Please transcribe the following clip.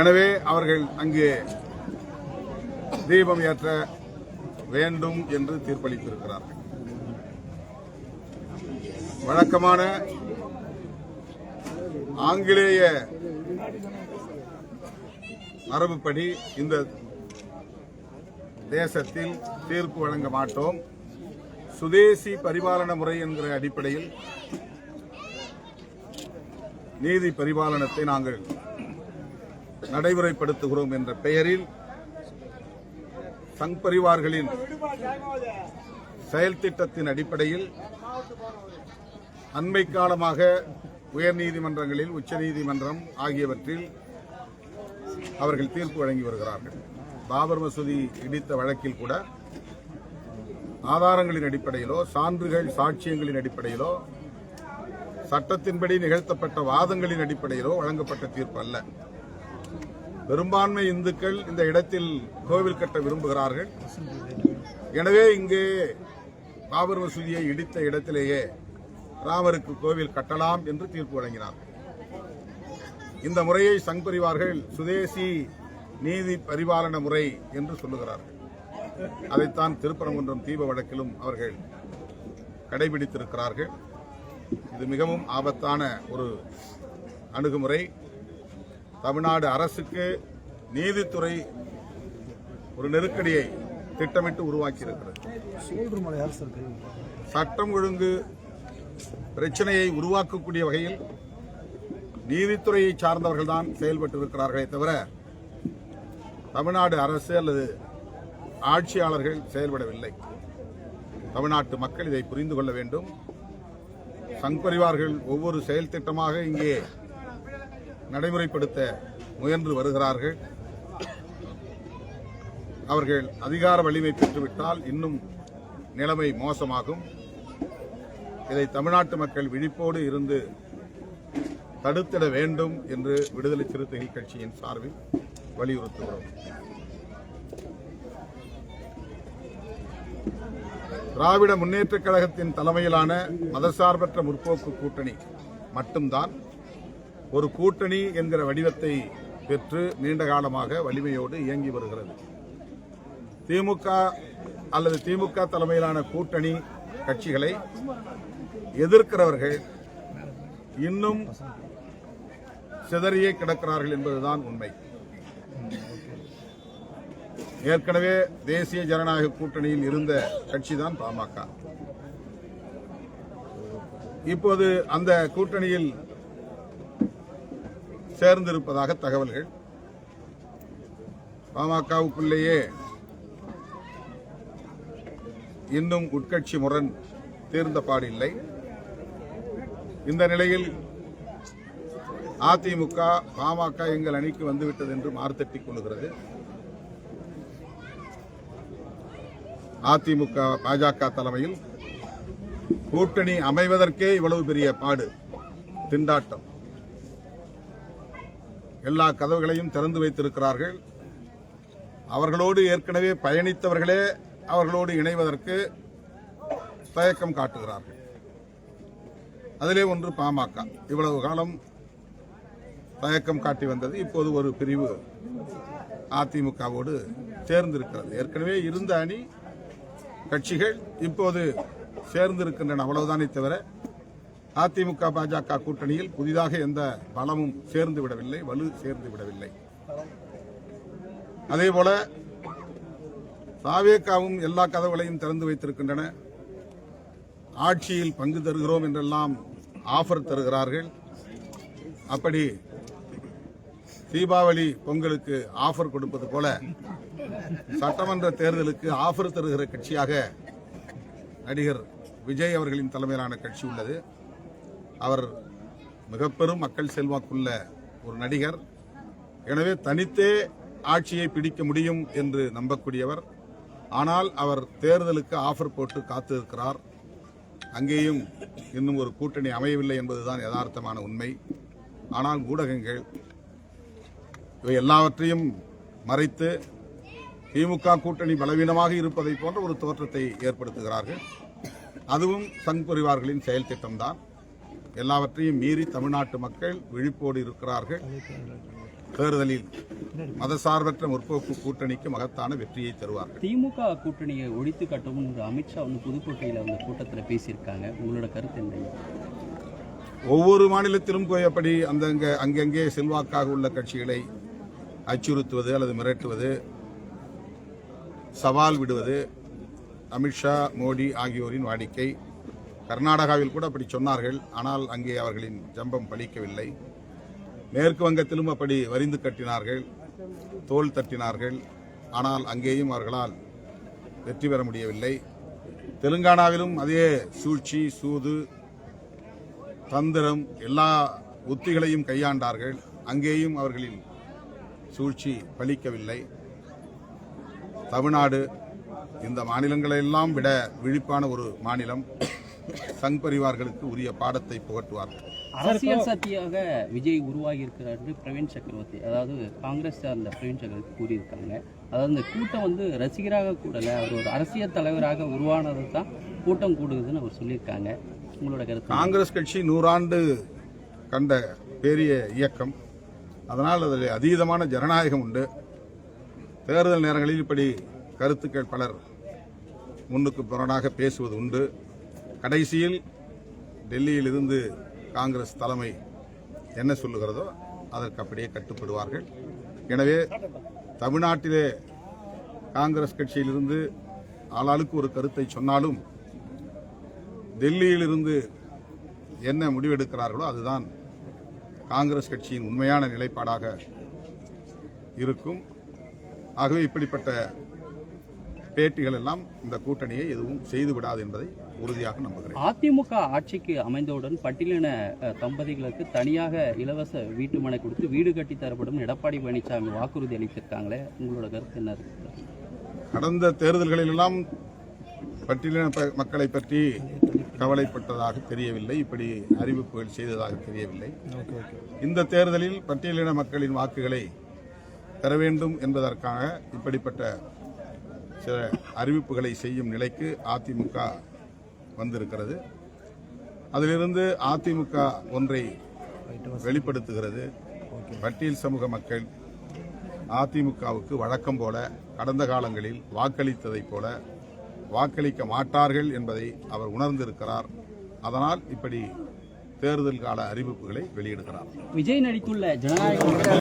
எனவே அவர்கள் அங்கே தீபம் ஏற்ற வேண்டும் என்று தீர்ப்பளித்திருக்கிறார்கள். வழக்கமான ஆங்கிலேய மரபுப்படி இந்த தேசத்தில் தீர்ப்பு வழங்க மாட்டோம். சுதேசி பரிபாலன முறை என்கிற அடிப்படையில் நீதி பரிபாலனத்தை நாங்கள் நடைமுறைப்படுத்துகிறோம் என்ற பெயரில் சங் பரிவார்களின் செயல் திட்டத்தின் அடிப்படையில் அண்மை காலமாக உயர்நீதிமன்றங்களில் உச்சநீதிமன்றம் ஆகியவற்றில் அவர்கள் தீர்ப்பு வழங்கி வருகிறார்கள். பாபர் மசூதி இடித்த வழக்கில் கூட ஆதாரங்களின் அடிப்படையிலோ சான்றுகள் சாட்சியங்களின் அடிப்படையிலோ சட்டத்தின்படி நிகழ்த்தப்பட்ட வாதங்களின் அடிப்படையிலோ வழங்கப்பட்ட தீர்ப்பு அல்ல. பெரும்பான்மை இந்துக்கள் இந்த இடத்தில் கோவில் கட்ட விரும்புகிறார்கள். எனவே இங்கே பாபர் மசூதியை இடித்த இடத்திலேயே ராமருக்கு கோவில் கட்டலாம் என்று தீர்ப்பு வழங்கினார் இந்த முறையை சங் பரிவார்கள் சுதேசி நீதி பரிபாலன முறை என்று சொல்லுகிறார்கள். அதைத்தான் திருப்பரங்குன்றம் தீப வழக்கிலும் அவர்கள் கடைபிடித்திருக்கிறார்கள். இது மிகவும் ஆபத்தான ஒரு அணுகுமுறை. தமிழ்நாடு அரசுக்கு நீதித்துறை ஒரு நெருக்கடியை திட்டமிட்டு உருவாக்கி இருக்கிறது சட்டம் ஒழுங்கு பிரச்சனையை உருவாக்கக்கூடிய வகையில் நீதித்துறையை சார்ந்தவர்கள் தான் செயல்பட்டு இருக்கிறார்களே தவிர தமிழ்நாடு அரசு அல்லது ஆட்சியாளர்கள் செயல்படவில்லை. தமிழ்நாட்டு மக்கள் இதை புரிந்து கொள்ள வேண்டும். சங் பரிவார்கள் ஒவ்வொரு செயல் திட்டமாக இங்கே நடைமுறைப்படுத்த முயன்று வருகிறார்கள். அவர்கள் அதிகார வலிமை பெற்றுவிட்டால் இன்னும் நிலைமை மோசமாகும். இதை தமிழ்நாட்டு மக்கள் விழிப்போடு இருந்து தடுத்திட வேண்டும் என்று விடுதலை சிறுத்தைகள் கட்சியின் சார்பில் வலியுறுத்துகிறோம். திராவிட முன்னேற்றக் கழகத்தின் தலைமையிலான மதசார்பற்ற முற்போக்கு கூட்டணி மட்டும்தான் ஒரு கூட்டணி என்கிற வடிவத்தை பெற்று நீண்ட காலமாக வலிமையோடு இயங்கி வருகிறது. திமுக அல்லது திமுக தலைமையிலான கூட்டணி கட்சிகளை எதிர்க்கிறவர்கள் இன்னும் சிதறியே கிடக்கிறார்கள் என்பதுதான் உண்மை. ஏற்கனவே தேசிய ஜனநாயக கூட்டணியில் இருந்த கட்சிதான் பாமக. இப்போது அந்த கூட்டணியில் சேர்ந்திருப்பதாக தகவல்கள். பாமகவுக்குள்ளேயே இன்னும் உட்கட்சி முரண் தீர்ந்த பாடில்லை. இந்த நிலையில் அதிமுக பாமக எங்கள் அணிக்கு வந்துவிட்டது என்று மார்த்தட்டிக் கொள்கிறது அதிமுக பாஜக தலைமையில் கூட்டணி அமைவதற்கே இவ்வளவு பெரிய பாடு திண்டாட்டம். எல்லா கதவுகளையும் திறந்து வைத்திருக்கிறார்கள். அவர்களோடு ஏற்கனவே பயணித்தவர்களே அவர்களோடு இணைவதற்கு தயக்கம் காட்டுகிறார்கள். அதிலே ஒன்று பாமக. இவ்வளவு காலம் தயக்கம் காட்டி வந்தது. இப்போது ஒரு பிரிவு அதிமுகவோடு சேர்ந்திருக்கிறது. ஏற்கனவே இருந்த அணி கட்சிகள் இப்போது சேர்ந்திருக்கின்றன. அவ்வளவுதானே தவிர அதிமுக பாஜக கூட்டணியில் புதிதாக எந்த பலமும் சேர்ந்து விடவில்லை வலு சேர்ந்து விடவில்லை. அதேபோல சாவேக்காவும் எல்லா கதவுகளையும் திறந்து வைத்திருக்கின்றன. ஆட்சியில் பங்கு தருகிறோம் என்றெல்லாம் ஆஃபர் தருகிறார்கள். அப்படி தீபாவளி பொங்கலுக்கு ஆஃபர் கொடுப்பது போல சட்டமன்ற தேர்தலுக்கு ஆஃபர் தருகிற கட்சியாக நடிகர் விஜய் அவர்களின் தலைமையிலான கட்சி உள்ளது. அவர் மிகப்பெரும் மக்கள் செல்வாக்குள்ள ஒரு நடிகர். எனவே தனித்தே ஆட்சியை பிடிக்க முடியும் என்று நம்பக்கூடியவர். ஆனால் அவர் தேர்தலுக்கு ஆஃபர் போட்டு காத்திருக்கிறார். அங்கேயும் இன்னும் ஒரு கூட்டணி அமையவில்லை என்பதுதான் யதார்த்தமான உண்மை. ஆனால் ஊடகங்கள் இவை எல்லாவற்றையும் மறைத்து திமுக கூட்டணி பலவீனமாக இருப்பதை போன்ற ஒரு தோற்றத்தை ஏற்படுத்துகிறார்கள். அதுவும் சங் பரிவார்களின் செயல் திட்டம்தான். எல்லாவற்றையும் மீறி தமிழ்நாட்டு மக்கள் விழிப்போடு இருக்கிறார்கள். தேர்தலில் மதசார்பற்ற முற்போக்கு கூட்டணிக்கு மகத்தான வெற்றியை தருவார்கள். திமுக கூட்டணியை ஒழித்து கட்டவும் அமித்ஷா வந்து புதுக்கோட்டையில் அந்த கூட்டத்தில் பேசியிருக்காங்க. உங்களோட கருத்து என்ன? ஒவ்வொரு மாநிலத்திலும் போய் அப்படி அந்தங்க அங்கங்கே செல்வாக்காக உள்ள கட்சிகளை அச்சுறுத்துவது அல்லது மிரட்டுவது சவால் விடுவது அமித்ஷா மோடி ஆகியோரின் வாடிக்கை கர்நாடகாவில் கூட அப்படி சொன்னார்கள். ஆனால் அங்கே அவர்களின் ஜம்பம் பலிக்கவில்லை. மேற்கு வங்கத்திலும் அப்படி வரிந்து கட்டினார்கள் தோல் தட்டினார்கள். ஆனால் அங்கேயும் அவர்களால் வெற்றி பெற முடியவில்லை. தெலுங்கானாவிலும் அதே சூழ்ச்சி சூது தந்திரம் எல்லா உத்திகளையும் கையாண்டார்கள். அங்கேயும் அவர்களின் சூழ்ச்சி பலிக்கவில்லை. தமிழ்நாடு இந்த மாநிலங்களெல்லாம் விட விழிப்பான ஒரு மாநிலம். சங் பரிவார்களுக்கு உரிய பாடத்தை புகட்டுவார்கள். அரசியல் சக்தியாக விஜய் உருவாகி இருக்கிறார் என்று பிரவீன் சக்கரவர்த்தி அதாவது காங்கிரஸ் சார்ந்த பிரவீன் சக்கரவர்த்தி கூறியிருக்காங்க. அதாவது இந்த கூட்டம் வந்து ரசிகராக கூடல அவர் ஒரு அரசியல் தலைவராக உருவானது தான் கூட்டம் கூடுதுன்னு அவர் சொல்லியிருக்காங்க. உங்களோட கருத்து காங்கிரஸ் கட்சி நூறாண்டு கண்ட பெரிய இயக்கம். அதனால் அதில் அதீதமான ஜனநாயகம் உண்டு. தேர்தல் நேரங்களில் இப்படி கருத்துக்கள் பலர் முன்னுக்கு புறனாக பேசுவது உண்டு. கடைசியில் டெல்லியில் இருந்து காங்கிரஸ் தலைமை என்ன சொல்லுகிறதோ அதற்கு அப்படியே கட்டுப்படுவார்கள். எனவே தமிழ்நாட்டிலே காங்கிரஸ் கட்சியிலிருந்து ஆளாளுக்கு ஒரு கருத்தை சொன்னாலும் டெல்லியிலிருந்து என்ன முடிவெடுக்கிறார்களோ அதுதான் காங்கிரஸ் கட்சியின் உண்மையான நிலைப்பாடாக இருக்கும். ஆகவே இப்படிப்பட்ட பேட்டிகள் எல்லாம் இந்த கூட்டணியை எதுவும் செய்து விடாது என்பதை உறுதியாக நம்புகிறேன். அதிமுக ஆட்சிக்கு அமைந்தவுடன் பட்டியலின தம்பதிகளுக்கு தனியாக இலவச வீட்டு மனை கொடுத்து வீடு கட்டி தரப்படும் எடப்பாடி பழனிசாமி வாக்குறுதி அளித்திருக்காங்களே உங்களோட கருத்து என்ன இருக்கு? கடந்த தேர்தல்களிலெல்லாம் பட்டியலின ப- மக்களை பற்றி கவலைப்பட்டதாக தெரியவில்லை இப்படி அறிவிப்புகள் செய்ததாக தெரியவில்லை. இந்த தேர்தலில் பட்டியலின மக்களின் வாக்குகளை பெற வேண்டும் என்பதற்காக இப்படிப்பட்ட சில அறிவிப்புகளை செய்யும் நிலைக்கு அதிமுக வந்திருக்கிறது. அதிலிருந்து அதிமுக ஒன்றை வெளிப்படுத்துகிறது. பட்டியல் சமூக மக்கள் அதிமுகவுக்கு வழக்கம் போல கடந்த காலங்களில் வாக்களித்ததைப் போல வாக்களிக்க மாட்டார்கள் என்பதை அவர் உணர்ந்திருக்கிறார். அதனால் இப்படி தேர்தல் கால அறிவிப்புகளை வெளியிடுகிறார். விஜய் நடித்துள்ள ஜனநாயக